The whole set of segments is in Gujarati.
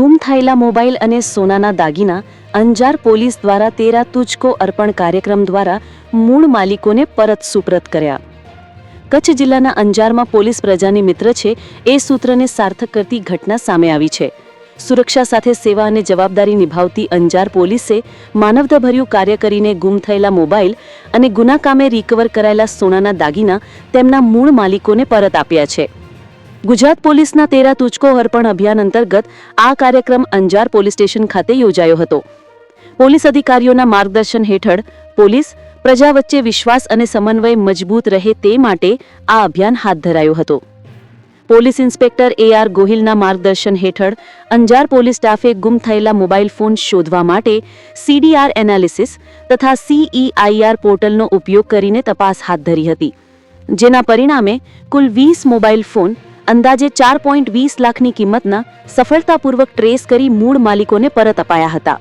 ગુમ થયેલા મોબાઈલ અને સોનાના દાગીના અંજાર પોલીસ દ્વારા તેરા તુજકો અર્પણ કાર્યક્રમ દ્વારા મૂળ માલિકોને પરત સુપ્રત કર્યા. કચ્છ જિલ્લાના અંજારમાં પોલીસ પ્રજાની મિત્ર છે એ સૂત્રને સાર્થક કરતી ઘટના સામે આવી છે. સુરક્ષા સાથે સેવા અને જવાબદારી નિભાવતી અંજાર પોલીસે માનવતાભર્યું કાર્ય કરીને ગુમ થયેલા મોબાઈલ અને ગુના કામે રિકવર કરાયેલા સોનાના દાગીના તેમના મૂળ માલિકોને પરત આપ્યા છે. ગુજરાત પોલીસના તેરા તુચકો અર્પણ અભિયાન અંતર્ગત આ કાર્યક્રમ અંજાર પોલીસ સ્ટેશન ખાતે યોજાયો હતો. પોલીસ અધિકારીઓના માર્ગદર્શન હેઠળ પોલીસ પ્રજા વચ્ચે વિશ્વાસ અને સમન્વય મજબૂત રહે તે માટે આ અભિયાન હાથ ધરાયો હતો. પોલીસ ઇન્સ્પેક્ટર એ આર ગોહિલના માર્ગદર્શન હેઠળ અંજાર પોલીસ સ્ટાફે ગુમ થયેલા મોબાઈલ ફોન શોધવા માટે સીડીઆર એનાલિસિસ તથા સીઈઆઈઆર પોર્ટલનો ઉપયોગ કરીને તપાસ હાથ ધરી હતી. જેના પરિણામે કુલ વીસ મોબાઈલ ફોન અંદાજે ચાર પોઈન્ટ વીસ લાખની કિંમતના સફળતાપૂર્વક ટ્રેસ કરી મૂળ માલિકોને પરત અપાયા હતા.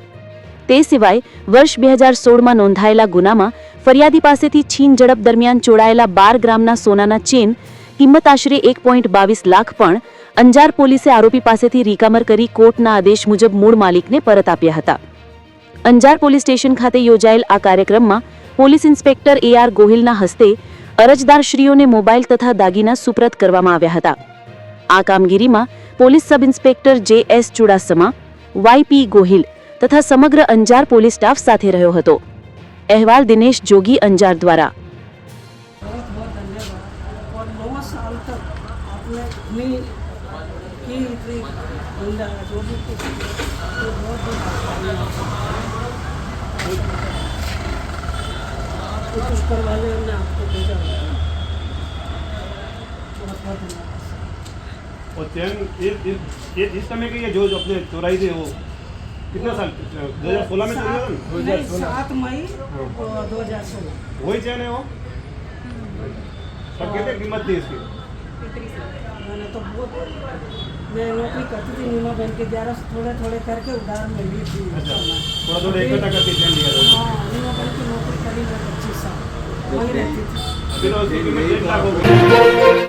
તે સિવાય, વર્ષ બે હજાર સોળમાં નોંધાયેલા ગુનામાં ફરિયાદી પાસેથી છીન ઝડપ દરમિયાન ચોડાયેલા બાર ગ્રામના સોનાના ચેન, કિંમત આશરે એક પોઈન્ટ બાવીસ લાખ પણ અંજાર પોલીસે આરોપી પાસેથી રીકામર કરી કોર્ટના આદેશ મુજબ મૂળ માલિકને પરત આપ્યા હતા. અંજાર પોલીસ સ્ટેશન ખાતે યોજાયેલ આ કાર્યક્રમમાં પોલીસ ઇન્સ્પેક્ટર એ આર ગોહિલના હસ્તે અરજદારશ્રીઓને મોબાઈલ તથા દાગીના સુપ્રત કરવામાં આવ્યા હતા. આ કામગીરીમાં police sub inspector J S Chudasama YP Gohil તથા સમગ્ર અંજાર પોલીસ સ્ટાફ સાથે રહ્યો હતો અહેવાલ દિનેશ જોગી અંજાર દ્વારા बहुत बहुत धन्यवाद और नौ साल तक आपने अपनी की थी बंदा जो भी कुछ किया, तो बहुत बहुत आपको कुछ करवाने हमने आपको भेजा हुआ है। बहुत बहुत धन्यवाद और चैन इस इस समय की ये जो अपने चोराई थी वो कितना साल दो हज़ार सोलह में चोरी हुआ सात मई दो हज़ार सोलह। वही चैन है वो? और कितनी कीमत थी इसकी? मैंने तो बहुत मैं नौकरी करती थी नीमा बहन के द्वारा थोड़े थोड़े करके उधार में ली थी। अच्छा थोड़ा थोड़ा इकट्ठा करके चैन लिया था। हाँ नीमा बहन की नौकरी करी मैं पच्चीस साल। वहीं रहती थी। अभी तो